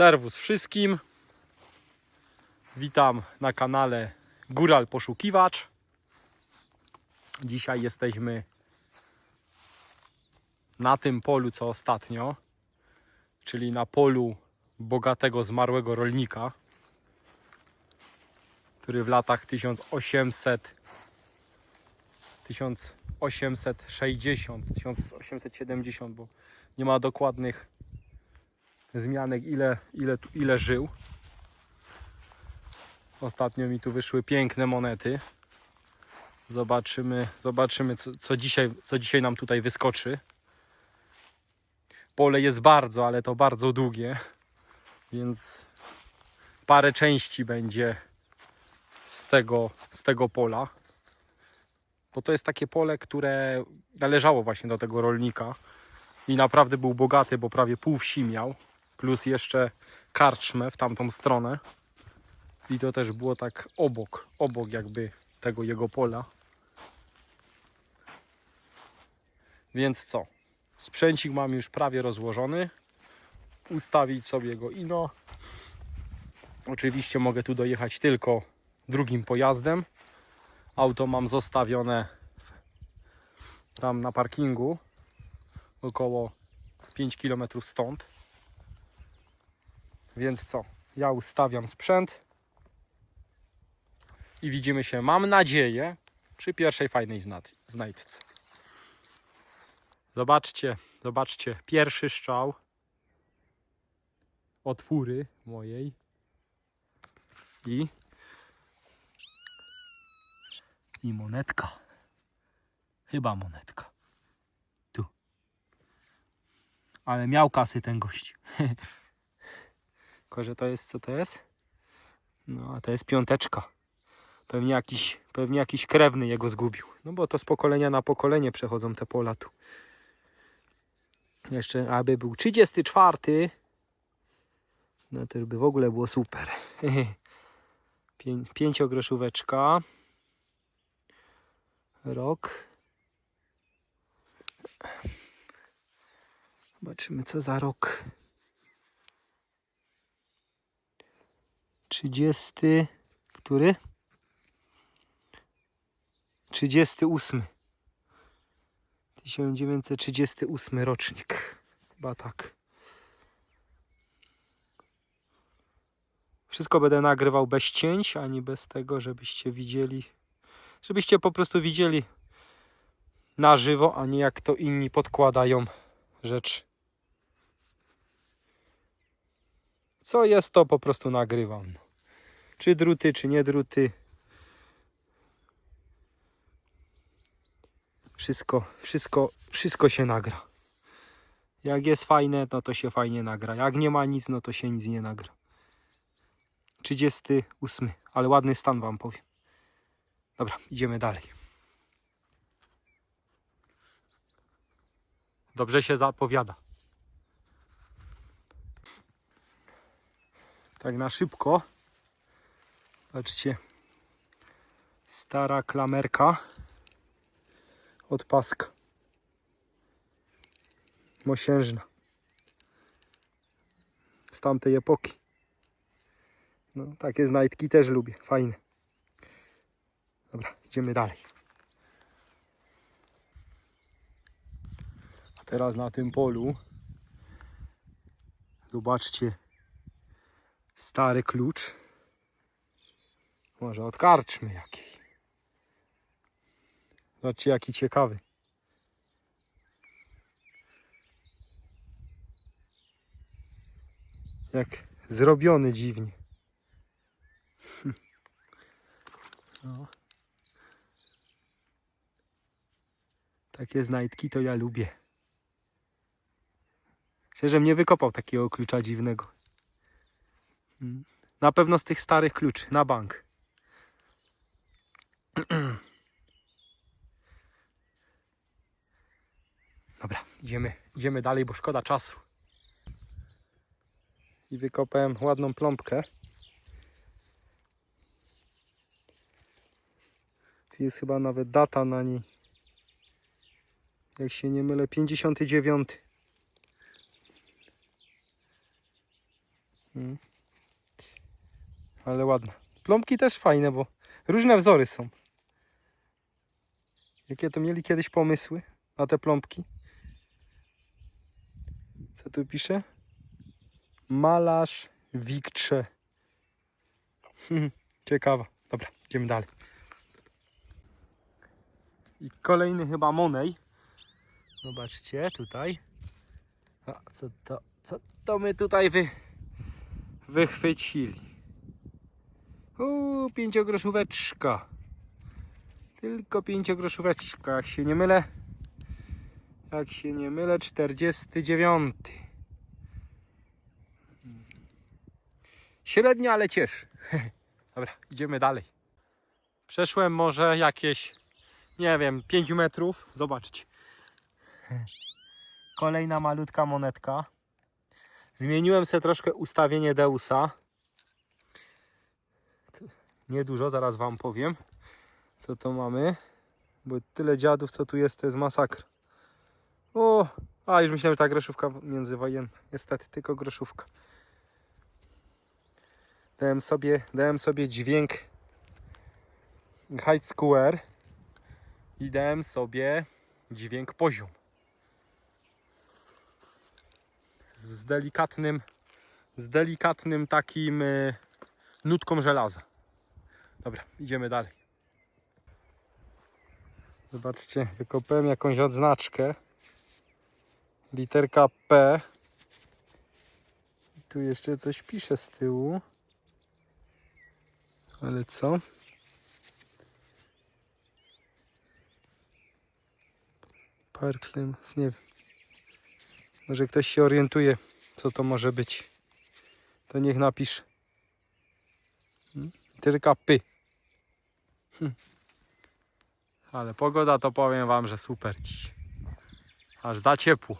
Serwus wszystkim. Witam na kanale Góral Poszukiwacz. Dzisiaj jesteśmy na tym polu co ostatnio, czyli na polu bogatego zmarłego rolnika, który w latach 1800 1860, 1870, bo nie ma dokładnych zmianek, ile, ile, ile żył. Ostatnio mi tu wyszły piękne monety. Zobaczymy, zobaczymy co, co, dzisiaj, co dzisiaj nam tutaj wyskoczy. Pole jest bardzo, ale to bardzo długie, więc parę części będzie z tego, z tego pola. Bo to jest takie pole, które należało właśnie do tego rolnika i naprawdę był bogaty, bo prawie pół wsi miał, plus jeszcze karczmę w tamtą stronę. I to też było tak obok, obok jakby tego jego pola. Więc co? Sprzęcik mam już prawie rozłożony. Ustawić sobie go ino. Oczywiście mogę tu dojechać tylko drugim pojazdem. Auto mam zostawione tam na parkingu około 5 km stąd. Więc co? Ja ustawiam sprzęt i widzimy się, mam nadzieję, przy pierwszej fajnej znajdce. Zobaczcie, zobaczcie, pierwszy strzał od fury mojej i i monetka. Chyba monetka. Tu. Ale miał kasy ten gość. Tylko, że to jest, co to jest? No, a to jest piąteczka. Pewnie jakiś, pewnie jakiś krewny jego zgubił. No bo to z pokolenia na pokolenie przechodzą te pola tu. Jeszcze, aby był 34, no to by w ogóle było super. Pię- Pięciogroszóweczka. Rok. Zobaczymy co za rok. 30. Który? 38. 1938 rocznik. Chyba tak. Wszystko będę nagrywał bez cięć, ani bez tego, żebyście widzieli żebyście po prostu widzieli na żywo, a nie jak to inni podkładają rzecz. Co jest, to po prostu nagrywam. Czy druty, czy nie druty. Wszystko, wszystko, wszystko się nagra. Jak jest fajne, no to się fajnie nagra. Jak nie ma nic, no to się nic nie nagra. 38, ale ładny stan wam powiem. Dobra, idziemy dalej. Dobrze się zapowiada. Tak na szybko. Patrzcie. Stara klamerka od paska. Mosiężna. Z tamtej epoki. No, takie znajdki też lubię. Fajne. Dobra, idziemy dalej. A teraz na tym polu zobaczcie stary klucz. Może od karczmy jakiej. Zobaczcie jaki ciekawy. Jak zrobiony dziwnie. No. Takie znajdki to ja lubię. Szczerze nie wykopał takiego klucza dziwnego. Mm. Na pewno z tych starych kluczy, na bank. Dobra, idziemy, idziemy dalej, bo szkoda czasu. I wykopałem ładną pląbkę. Jest chyba nawet data na niej jak się nie mylę, 59. Mm. Ale ładna. Plomki też fajne, bo różne wzory są. Jakie to mieli kiedyś pomysły na te plombki? Co tu pisze? Malarz Wiktrze. Hmm, Ciekawa. Dobra, idziemy dalej. I kolejny chyba Monej. Zobaczcie tutaj. A co to, co to my tutaj wy, wychwycili? Uuu, pięciogroszóweczka. Tylko pięciogroszóweczka, jak się nie mylę. Jak się nie mylę, 49. Średnia, ale cieszy. Dobra, idziemy dalej. Przeszłem może jakieś, nie wiem, 5 metrów. Zobaczcie. Kolejna malutka monetka. Zmieniłem sobie troszkę ustawienie Deusa. Niedużo, zaraz wam powiem, co to mamy. Bo tyle dziadów, co tu jest, to jest masakra. O, a już myślałem, że ta groszówka międzywojenna. Niestety, tylko groszówka. Dałem sobie, dałem sobie dźwięk Height Square i dałem sobie dźwięk poziom. Z delikatnym, z delikatnym takim y, nutką żelaza. Dobra, idziemy dalej. Zobaczcie, wykopałem jakąś odznaczkę. Literka P. Tu jeszcze coś pisze z tyłu. Ale co? Parklem, nie wiem. Może ktoś się orientuje, co to może być. To niech napisze. Hmm? Literka P. Hm. Ale pogoda to powiem wam, że super dziś. Aż za ciepło.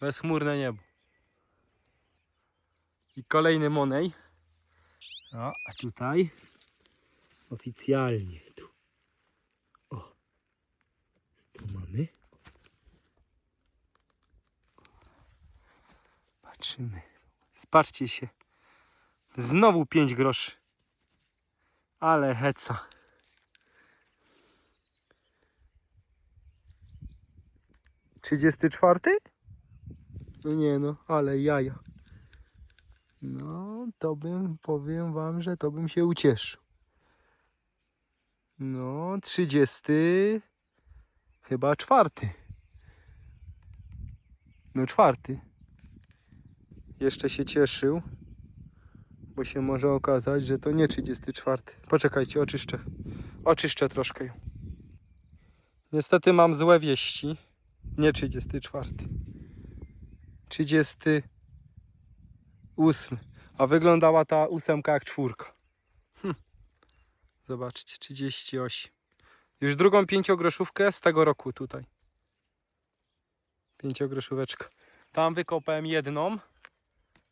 Bezchmurne niebo. I kolejny Monej. O, a tutaj oficjalnie tu. O. Tu mamy. Patrzymy. Spatrzcie się. Znowu 5 groszy. Ale heca. Trzydziesty czwarty? No nie no, ale jaja. No, to bym, powiem wam, że to bym się ucieszył. No, trzydziesty, chyba czwarty. No, czwarty. Jeszcze się cieszył, bo się może okazać, że to nie 34. Poczekajcie, oczyszczę. Oczyszczę troszkę. Niestety mam złe wieści. Nie 34. 38. A wyglądała ta ósemka jak czwórka. Hm. Zobaczcie, 38. Już drugą pięciogroszówkę z tego roku tutaj. Pięciogroszóweczka. Tam wykopałem jedną.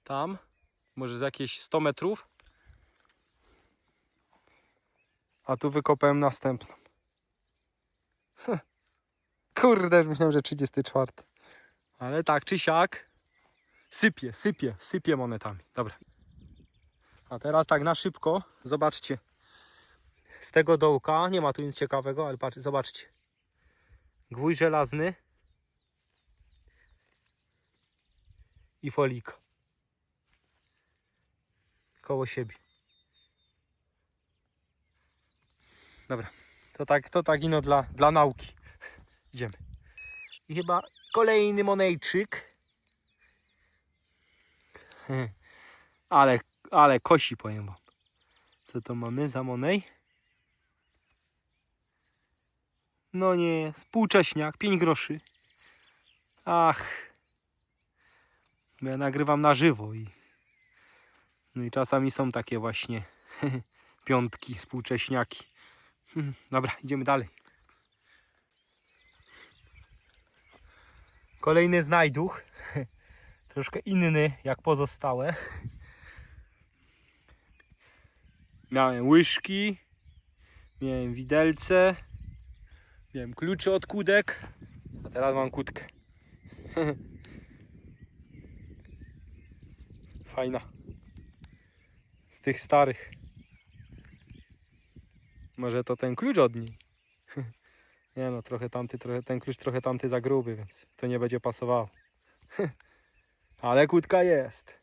Tam. Może z jakieś 100 metrów. A tu wykopałem następną. Heh. Kurde, już myślałem, że 34. Ale tak czy siak sypie, sypie, sypie monetami. Dobra. A teraz tak na szybko, zobaczcie. Z tego dołka, nie ma tu nic ciekawego, ale patrz, zobaczcie. Gwój żelazny i folik koło siebie. Dobra, to tak, to tak ino dla, dla nauki. Idziemy. I chyba kolejny monejczyk. Ale, ale kosi powiem wam. Co to mamy za monej? No nie, współcześniak, 5 groszy. Ach. Ja nagrywam na żywo i no i czasami są takie właśnie piątki, współcześniaki. Dobra, idziemy dalej. Kolejny znajduch. Troszkę inny jak pozostałe. Miałem łyżki, miałem widelce, miałem klucze od kódek, a teraz mam kódkę. Fajna. tych starych. Może to ten klucz od niej. Nie no, trochę tamty, trochę, ten klucz trochę tamty za gruby, więc to nie będzie pasowało. Ale kłódka jest.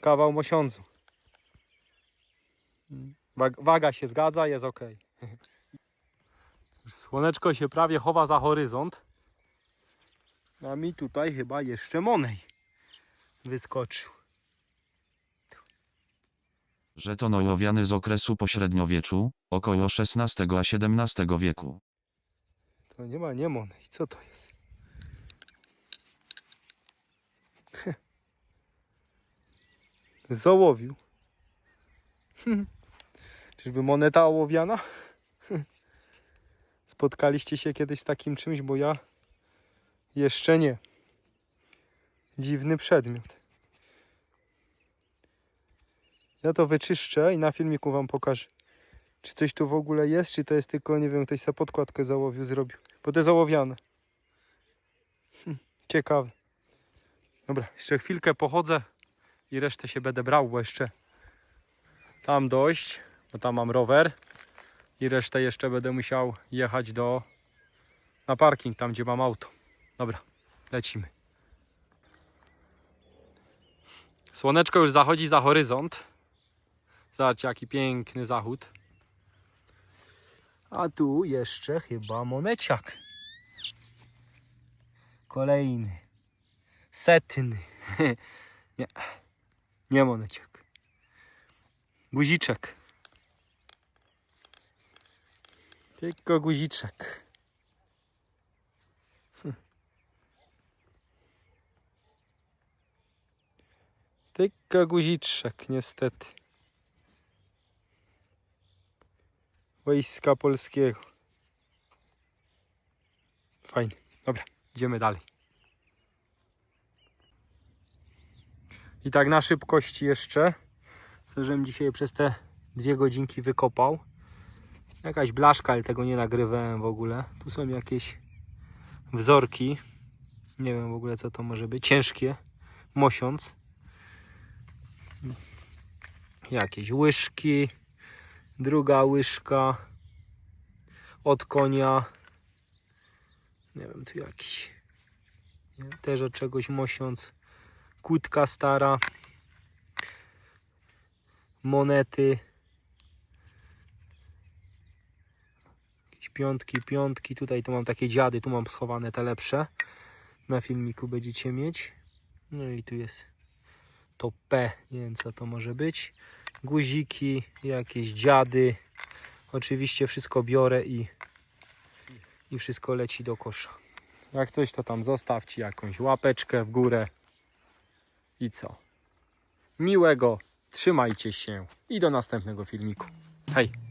Kawał mosiądzu. Wag- Waga się zgadza, jest ok. Już Słoneczko się prawie chowa za horyzont. A mi tutaj chyba jeszcze Monej wyskoczył. Żeton ołowiany z okresu pośredniowieczu, około XVI a XVII wieku. To nie ma nie Monej. Co to jest? Załowił. Czyżby moneta ołowiana? Spotkaliście się kiedyś z takim czymś, bo ja jeszcze nie. Dziwny przedmiot. Ja to wyczyszczę i na filmiku wam pokażę. Czy coś tu w ogóle jest, czy to jest tylko, nie wiem, ktoś sobie podkładkę załowił, zrobił. Bo to jest ołowiane. Hm, ciekawe. Dobra, jeszcze chwilkę pochodzę i resztę się będę brał, bo jeszcze tam dojść, bo tam mam rower i resztę jeszcze będę musiał jechać do na parking, tam gdzie mam auto. Dobra, lecimy. Słoneczko już zachodzi za horyzont. Zobaczcie, jaki piękny zachód. A tu jeszcze chyba moneciak. Kolejny. Setny. nie. Nie moneciak. Guziczek. Tylko guziczek. Tylko guziczek, niestety. Wojska Polskiego. Fajnie. Dobra, idziemy dalej. I tak na szybkości jeszcze. Co żebym dzisiaj przez te dwie godzinki wykopał. Jakaś blaszka, ale tego nie nagrywałem w ogóle. Tu są jakieś wzorki. Nie wiem w ogóle co to może być. Ciężkie. Mosiąc. Jakieś łyżki druga łyżka od konia. Nie wiem, tu jakiś też od czegoś mosiąc. Kłódka stara. Monety. Jakieś piątki, piątki. Tutaj to mam takie dziady, tu mam schowane te lepsze. Na filmiku będziecie mieć. No i tu jest to P, nie wiem co to może być guziki, jakieś dziady. Oczywiście wszystko biorę i, i wszystko leci do kosza. Jak coś to tam zostawcie jakąś łapeczkę w górę. I co? Miłego, trzymajcie się i do następnego filmiku. Hej!